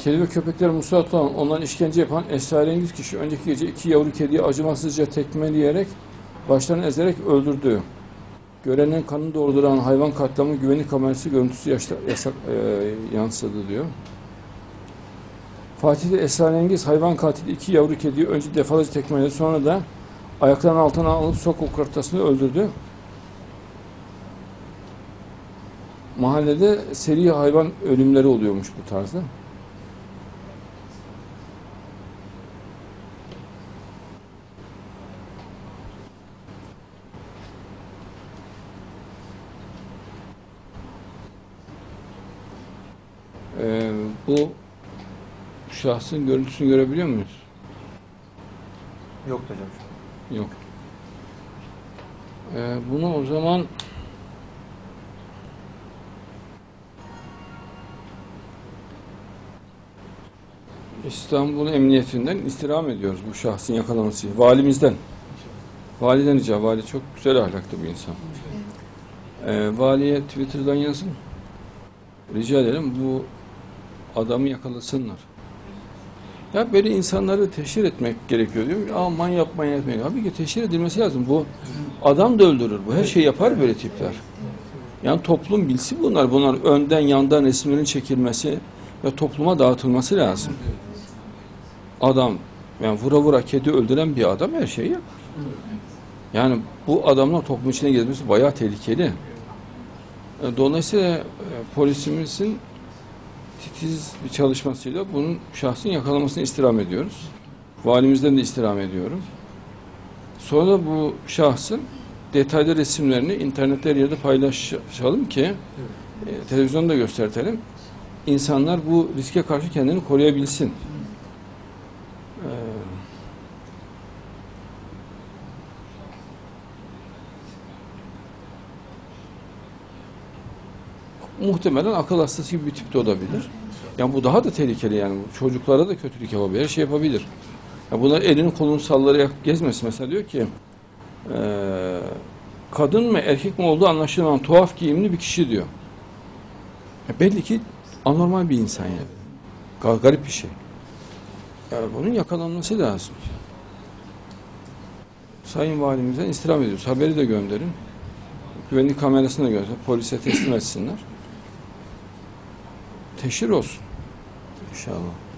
Kedi ve köpekler musallat olan, onların işkence yapan esrarengiz kişi önceki gece iki yavru kediyi acımasızca tekmeleyerek başlarını ezerek öldürdü. Görenin kanını dolduran hayvan katliamı güvenlik kamerası görüntüsü yaşta, yasak, e, yansıdı diyor. Fatih'te esrarengiz hayvan katili iki yavru kediyi önce defalarca tekmeledi sonra da ayaklarının altına alıp sokak ortasında öldürdü. Mahallede seri hayvan ölümleri oluyormuş bu tarzda. Ee, bu şahsın görüntüsünü görebiliyor muyuz? Yok hocam. Yok. Ee, bunu o zaman İstanbul Emniyetinden istirham ediyoruz bu şahsın yakalaması için. Valimizden. Validen rica. Vali çok güzel ahlaklı bir insan. Ee, valiye Twitter'dan yazın. Rica ederim bu adamı yakalasınlar. Ya böyle insanları teşhir etmek gerekiyor diyor. Aman yapmayın etmeyin. Abi ki teşhir edilmesi lazım. Bu adam da öldürür. Bu her şeyi yapar böyle tipler. Yani toplum bilsin bunlar. Bunlar önden yandan resimlerin çekilmesi ve topluma dağıtılması lazım. Adam yani vura vura kedi öldüren bir adam her şeyi yapar. Yani bu adamla toplum içine gezmesi bayağı tehlikeli. E, Dolayısıyla e, polisimizin titiz bir çalışmasıyla bunun şahsın yakalamasını istirham ediyoruz. Valimizden de istirham ediyorum. Sonra da bu şahsın detaylı resimlerini internette her yerde paylaşalım ki e, televizyonda göstertelim. İnsanlar bu riske karşı kendini koruyabilsin. Muhtemelen akıl hastası gibi bir tip de olabilir. Yani bu daha da tehlikeli yani. Çocuklara da kötülük yapabilir, her şey yapabilir. Ya bunlar elini kolunu sallayarak gezmesin. Mesela diyor ki eee, kadın mı erkek mi olduğu anlaşılmayan tuhaf giyimli bir kişi diyor. Ya belli ki anormal bir insan yani. Ga- Garip bir şey. Yani bunun yakalanması lazım. Sayın Valimizden istirham ediyoruz. Haberi de gönderin. Güvenlik kamerasını da gönderin. Polise teslim etsinler. Teşhir olsun. İnşallah.